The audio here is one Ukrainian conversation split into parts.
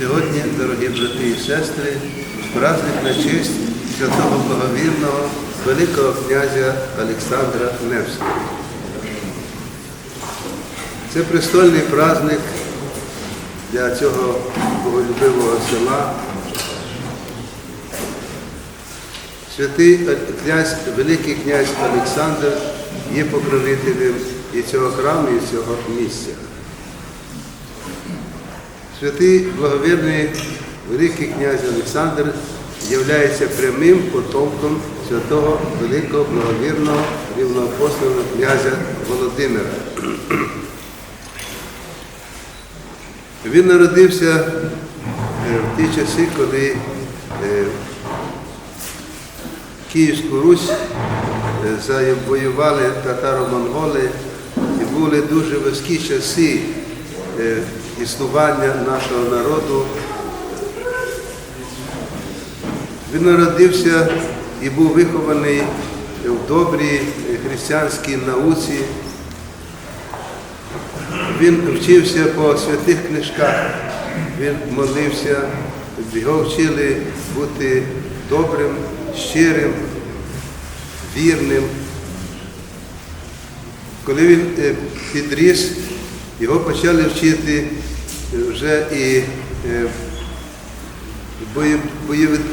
Сьогодні, дорогі брати і сестри, праздник на честь святого благовірного Великого князя Олександра Невського. Це престольний праздник для цього боголюбивого села. Святий князь, Великий князь Олександр є покровителем і цього храму, і цього місця. Святий благовірний Великий князь Олександр являється прямим потомком святого Великого благовірного рівноапостольного князя Володимира. Він народився е, в ті часи, коли е, Київську Русь е, завоювали татаро-монголи і були дуже важкі часи існування нашого народу. Він народився і був вихований в добрій християнській науці. Він вчився по святих книжках, він молився, його вчили бути добрим, щирим, вірним. Коли він е, підріс, його почали вчити вже і е,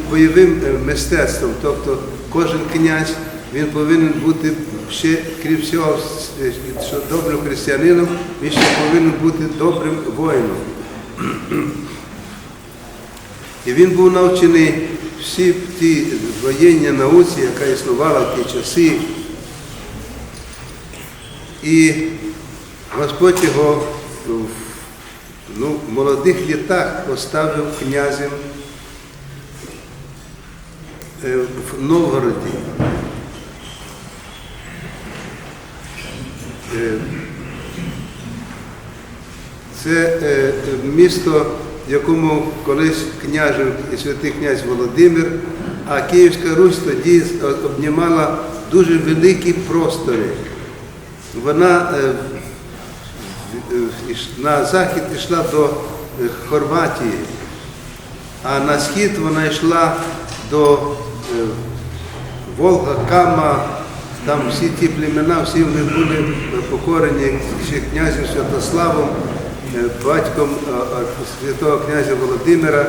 бойовим е, мистецтвом. Тобто кожен князь він повинен бути ще, крім всього, е, що добрим християнином, він ще повинен бути добрим воїном. І він був навчений всі ті воєнні науці, яка існувала в ті часи. І Господь його в ну, в молодих літах поставив князем е, в Новгороді. Е, Це е, місто, в якому колись княжив і святий князь Володимир, а Київська Русь тоді обнімала дуже великі простори. Вона на захід йшла до е, Хорватії, а на схід вона йшла до е, Волга, Кама, там всі ті племена, всі вони були покорені ще князем Святославом, е, батьком е, е, святого князя Володимира.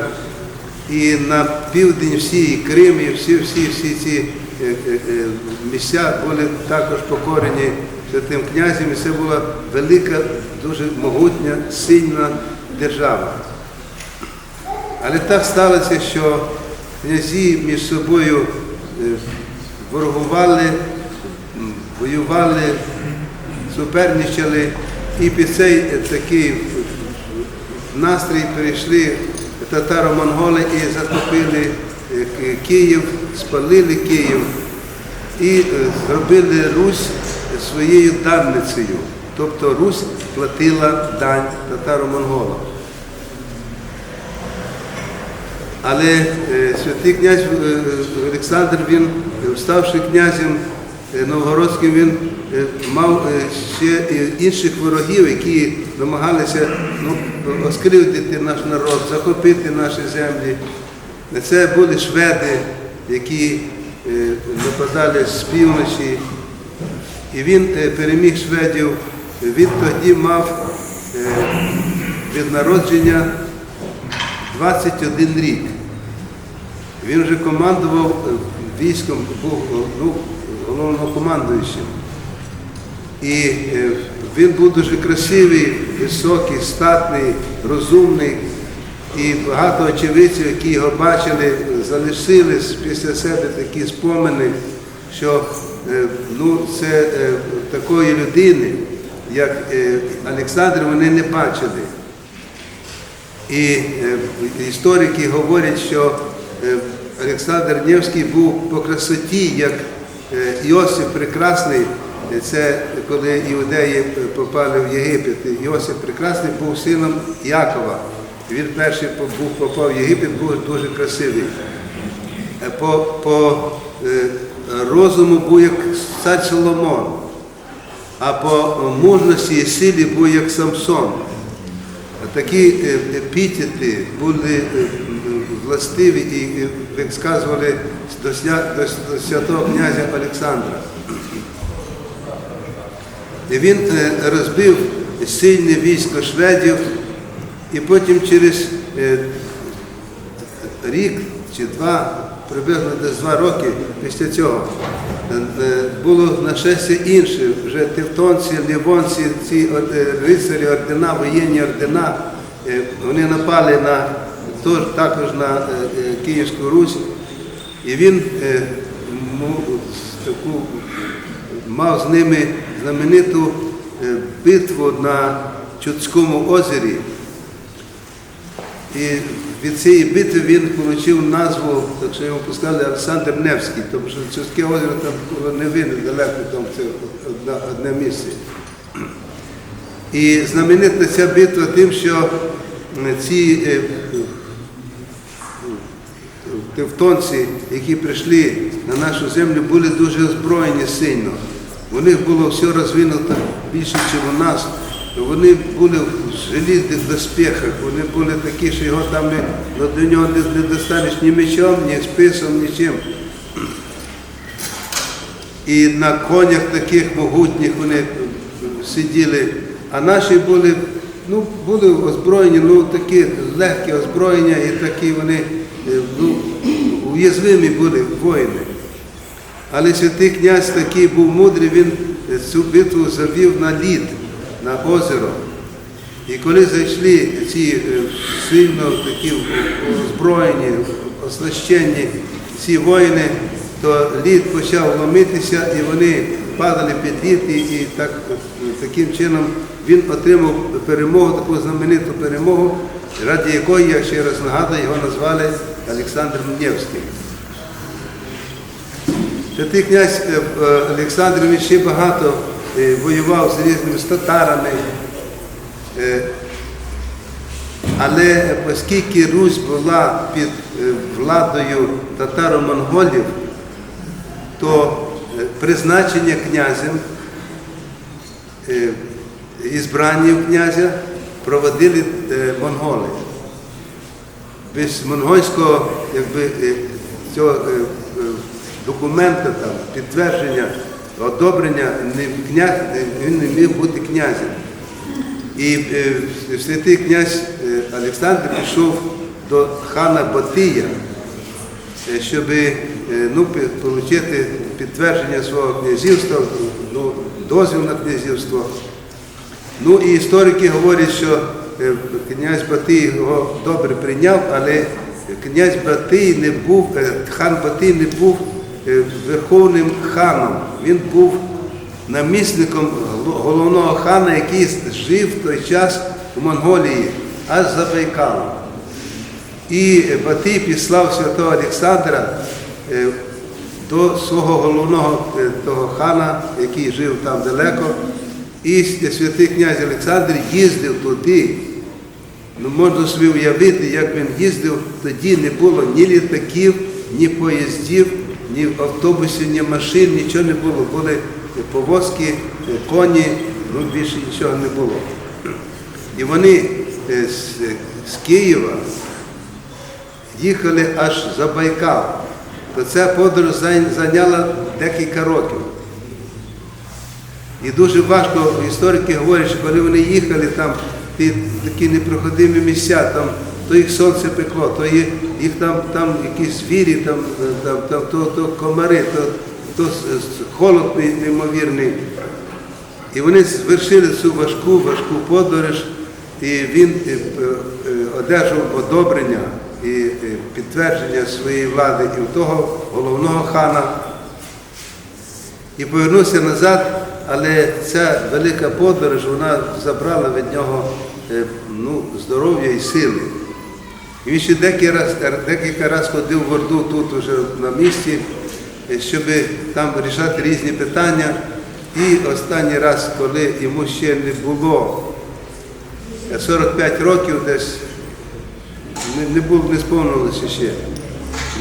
І на південь всі, і Крим, і всі, всі, всі ці е, е, е, місця були також покорені святим князем. І це була велика, дуже могутня, сильна держава. Але так сталося, що князі між собою е, ворогували, воювали, суперничали, і під цей е, такий настрій перейшли татаро-монголи і захопили е, Київ, спалили Київ і е, зробили Русь своєю данницею. Тобто Русь платила дань татаро-монголам. Але е, святий князь е, Олександр, він, ставши князем е, новгородським, він мав ще інших ворогів, які намагалися ну, оскривдити наш народ, захопити наші землі. Це були шведи, які нападали з півночі. І він е, переміг шведів. Він тоді мав е, від народження 21 рік. Він вже командував е, військом, був ну, головнокомандуючим. І е, він був дуже красивий, високий, статний, розумний. І багато очевидців, які його бачили, залишили після себе такі спомини, що ну, це е, такої людини, як е, Олександр, вони не бачили. І е, історики говорять, що е, Олександр Невський був по красоті, як е, Іосиф Прекрасний. Е, Це коли іудеї попали в Єгипет. І Іосиф Прекрасний був сином Якова. Він перший був попав в Єгипет, був дуже красивий. Е, По, по е, розуму був як цар Соломон, а по мужності і силі був як Самсон. такі е, епітети були е, властиві і, як сказували, до, святого князя Олександра. І він е, розбив сильне військо шведів, і потім через е, рік чи два, приблизно десь два роки після цього, е, е, було нашестя інше, вже тевтонці, лівонці, ці е, рицарі ордена, воєнні ордена, вони напали на також на Київську Русь, і він таку мав з ними знамениту битву на Чудському озері. І від цієї битви він отримав назву, так що його пускали Олександр Невський, тому що Чудське озеро там не видно далеко, там це одне місце. І знаменита ця битва тим, що ці е, тевтонці, які прийшли на нашу землю, були дуже озброєні сильно. У них було все розвинуто більше, ніж у нас. Вони були в желізних доспіхах, вони були такі, що його там ну, до нього не, не достанеш ні мечом, ні списом, нічим. І на конях таких могутніх вони сиділи. А наші були, ну, були озброєні, ну такі легкі озброєння і такі вони е, ну, уязвимі були воїни. Але святий князь такий був мудрий, він цю битву завів на лід, на озеро. І коли зайшли ці е, сильно такі озброєні, оснащені ці воїни, то лід почав ломитися і вони падали під лід, і, так, таким чином він отримав перемогу, таку знамениту перемогу, ради якої, я ще раз нагадую, його назвали Олександр Невський. Святий князь е, е, Олександр ще багато воював з різними татарами. Е, Але оскільки Русь була під е, владою татаро-монголів, то е, призначення князем, е, ізбрання князя проводили е, монголи. Без монгольського якби, е, цього е, е, документа, там, підтвердження, одобрення, не- князь, він не міг бути князем. І е, святий князь е, Олександр пішов до хана Батия, е, щоб ну, отримати підтвердження свого князівства, ну, дозвіл на князівство. Ну і історики говорять, що князь Батий його добре прийняв, але князь Батий не був, хан Батий не був верховним ханом. Він був намісником головного хана, який жив в той час у Монголії, аж за Байкалом. І Батий післав святого Олександра е, до свого головного е, того хана, який жив там далеко. І святий князь Олександр їздив туди. Ну, можна собі уявити, як він їздив, тоді не було ні літаків, ні поїздів, ні автобусів, ні машин, нічого не було. Були повозки, коні, ну більше нічого не було. І вони е, з, з Києва їхали аж за Байкал. То ця подорож зайняла декілька років. І дуже важко, історики говорять, що коли вони їхали там, ті такі непроходимі місця, там, то їх сонце пекло, то їх, їх там, там якісь звірі, там, там, там, то, то комари, то, то холод неймовірний. І вони звершили цю важку, важку подорож, і він е, е, одержав одобрення і е, підтвердження своєї влади і у того головного хана і повернувся назад, але ця велика подорож вона забрала від нього ну, здоров'я і сили. І він ще декілька раз, декілька раз ходив в Орду тут уже на місці, е, щоб там вирішати різні питання. І останній раз, коли йому ще не було е, 45 років десь, не, не, був, не сповнилося ще.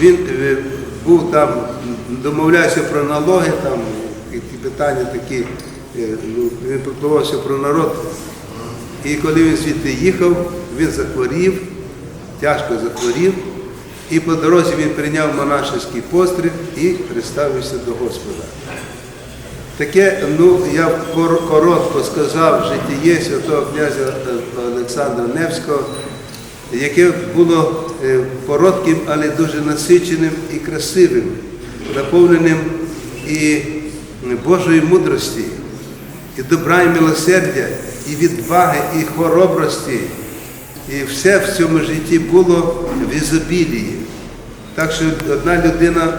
Він е, був там, домовлявся про налоги, там, і ті питання такі, е, ну, він піклувався про народ. І коли він звідти їхав, він захворів, тяжко захворів, і по дорозі він прийняв монашеський постриг і приставився до Господа. Таке, ну, я кор- коротко сказав житіє святого князя е, Олександра Невського, яке було е, коротким, але дуже насиченим і красивим, наповненим і Божої мудрості, і добра, і милосердя, і відваги, і хоробрості. І все в цьому житті було в ізобілії. Так що одна людина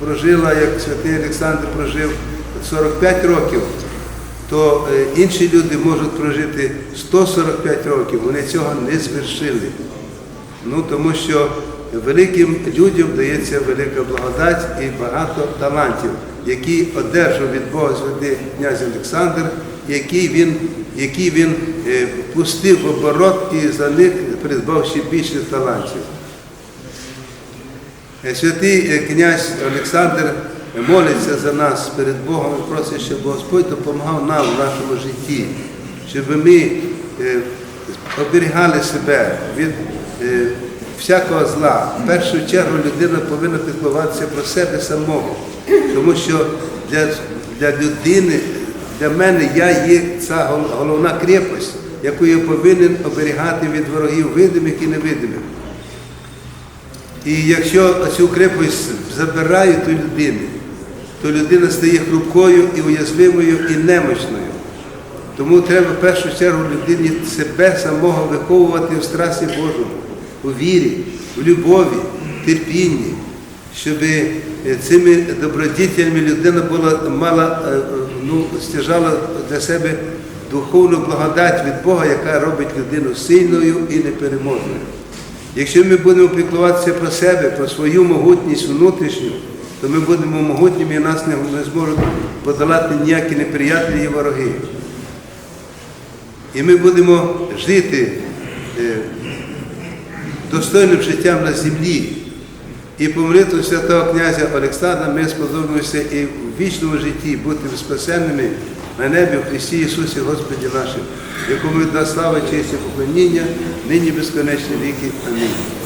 прожила, як святий Олександр прожив 45 років, то е, інші люди можуть прожити 145 років, вони цього не звершили. Ну, тому що великим людям дається велика благодать і багато талантів, які одержав від Бога святий князь Олександр, які він, які він е, пустив в оборот і за них придбав ще більше талантів. Е, Святий е, князь Олександр молиться за нас перед Богом і просить, щоб Господь допомагав нам в нашому житті, щоб ми оберігали себе від всякого зла. В першу чергу людина повинна піклуватися про себе самого, тому що для, для людини, для мене я є ця головна крепость, яку я повинен оберігати від ворогів видимих і невидимих. І якщо цю крепость забирають у людини, то людина стає хрупкою і уязвимою, і немощною. Тому треба в першу чергу людині себе самого виховувати в страсі Божому, у вірі, в любові, терпінні, щоб е, цими добродітелями людина була мала, е, ну, стяжала для себе духовну благодать від Бога, яка робить людину сильною і непереможною. Якщо ми будемо піклуватися про себе, про свою могутність внутрішню, то ми будемо могутніми і нас не, зможуть подолати ніякі неприятелі і вороги. І ми будемо жити е, достойним життям на землі. І по молитву святого князя Олександра ми сподобаємося і в вічному житті бути спасенними на небі в Христі Ісусі Господі нашим, якому від слава, честь і поклоніння, нині безконечні віки. Амінь.